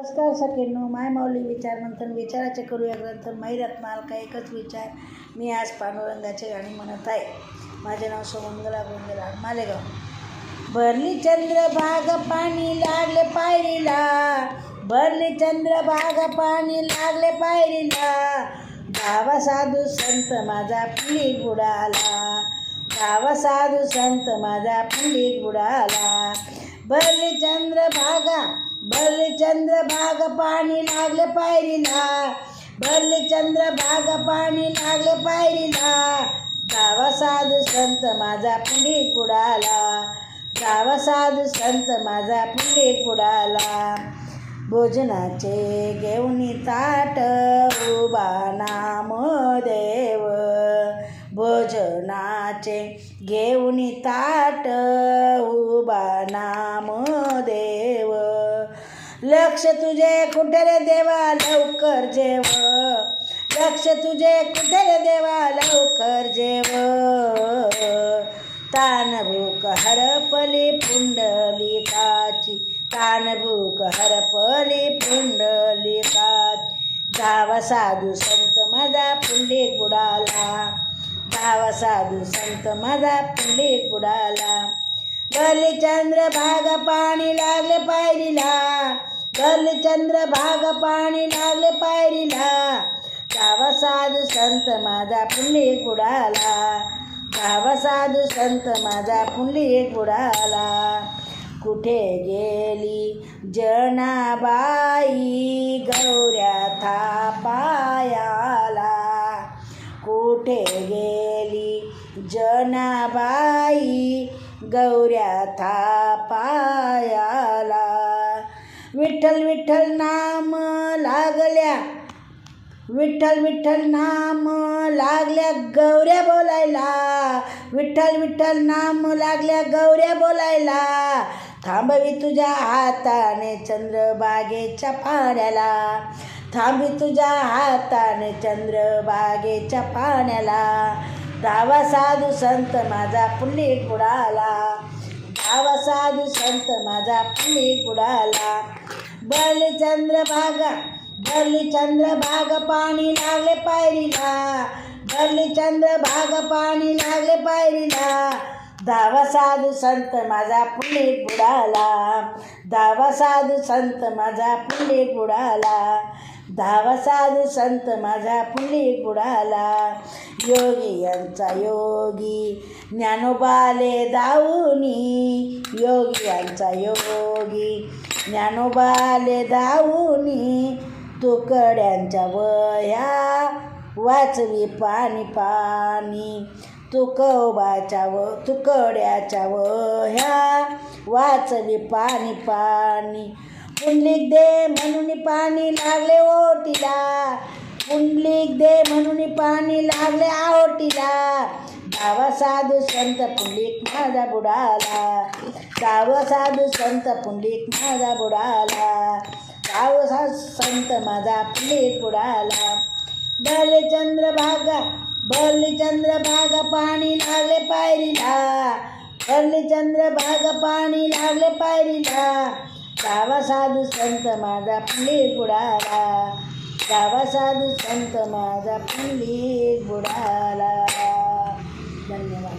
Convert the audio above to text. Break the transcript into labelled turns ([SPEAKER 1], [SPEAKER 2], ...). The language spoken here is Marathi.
[SPEAKER 1] नमस्कार सखींनो माय माऊली विचार मंथन विचाराचे करूया ग्रंथ मैरात मालका एकच विचार. मी आज पांडुरंगाचे गाणी म्हणत आहे. माझे नाव सुमंगला गोंदला मालेगाव. भरली चंद्रभाग पाणी लागले पायरीला. भरली चंद्रभाग पाणी लागले पायरीला. गावा साधू संत माझा पुली बुडाला. गावा साधू संत माझा पुली बुडाला. भरली चंद्रभागा चंद्र भाग पाणी लागले पायरीला. चंद्र भाग पाणी लागले पायरीला. गावा साधू संत माझा पुंडी बुडाला. गावा साधू संत माझा पुंडी बुडाला. भोजनाचे घेऊन ताट उभा नाम देव भोजनाचे घेऊन ताट उभा नाम देव लक्ष तुझे कुठे रे देवा लवकर जेव लक्ष तुझे कुठे रे देवा लवकर जेव तानभूक हरपली पुंडलिकाची तानभूक हरपली पुंडलिकाची. गावा साधू संत माझा पुंडी गुडाला. गावा साधू संत माझा पुंडी गुडाला. गली चंद्र भाग पाणी लागले पायरीला. कल चंद्र भाग पाणी लागले पायरीला. गावा साधू संत माझा पुंडलिक बुडाला गावा साधू संत माझा पुंडलिक बुडाला कुठे गेली जनाबाई गौऱ्या थापायाला? कुठे गेली जनाबाई गौऱ्या थापायाला? विठ्ठल विठ्ठल नाम लागल्या. विठ्ठल विठ्ठल नाम लागल्या गौऱ्या बोलायला. विठ्ठल विठ्ठल नाम लागल्या गौऱ्या बोलायला. थांबवी तुझ्या हाताने चंद्रबागेच्या पाण्याला. थांबी तुझ्या हाताने चंद्रबागेच्या पाण्याला. धावा साधू संत माझा पुंडलिक बुडाला. धावा साधू संत माझा पुंडलिक बुडाला. चंद्रभागा भरली चंद्रभाग पाणी लागले पायरीला. भरली चंद्रभाग पाणी लागले पायरीला. धावा साधू संत माझा पुंडलिक बुडाला. धावा साधू संत माझा पुंडलिक बुडाला. धावा साधू संत माझा पुंडलिक बुडाला. योगी यांचा योगी ज्ञानोबाले दाऊनी. योगी यांचा योगी ज्ञानोबाले दाऊनी तुकड्यांच्या वह्या. वाचवी पाणी पाणी. तुकोबाच्या व तुकड्याच्या वह्या. वाचवी पाणी पाणी. पुंडलिक दे म्हणून पाणी लागले ओटीला. पुंडलिक दे म्हणून पाणी लागले आवटीला. सावा साधू संत पुंडलिक माझा बुडाला. सावा साधू संत पुंडलिक माझा बुडाला. गाव सा संत माझा पुंडलिक बुडाला. भले चंद्रभागा भरली चंद्रभागा पाणी लागले पायरीला. भरली चंद्रभागा पाणी लागले पायरीला. सावा साधू संत माझा पुंडलिक बुडाला. सावा साधू संत माझा पुंडलिक बुडाला. 在里面了